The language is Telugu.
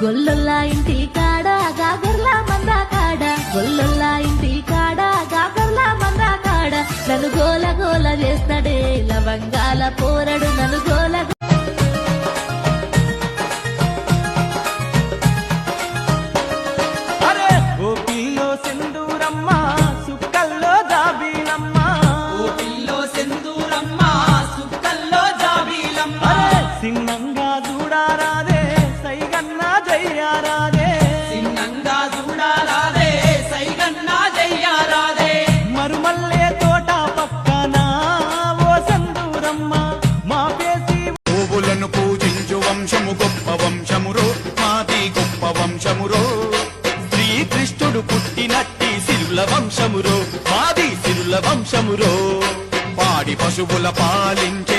గొల్లొల్లా ఇంటి కాడ గాగర్లా మంద కాడ గొల్లొల్లా ఇంటి కాడ గాగర్లా మంద కాడ. నన్ను గోల గోల చేస్తాడే లవంగాల పోరడు నన్ను గోల చూడారాదే సైగన్న జయ్యారాదే. చిన్నంగా చూడారాదే సైగన్నా జయ్యారాదే. మరుమల్లే తోట పక్కన ఓ సెందూరమ్మ మా పేసి గోవులను పూజించు వంశము గొప్ప వంశమురో మాది గొప్ప వంశమురో. శ్రీకృష్ణుడు పుట్టినట్టి సిరుల వంశమురో మాది సిరుల వంశమురో. పాడి పశువుల పాలించే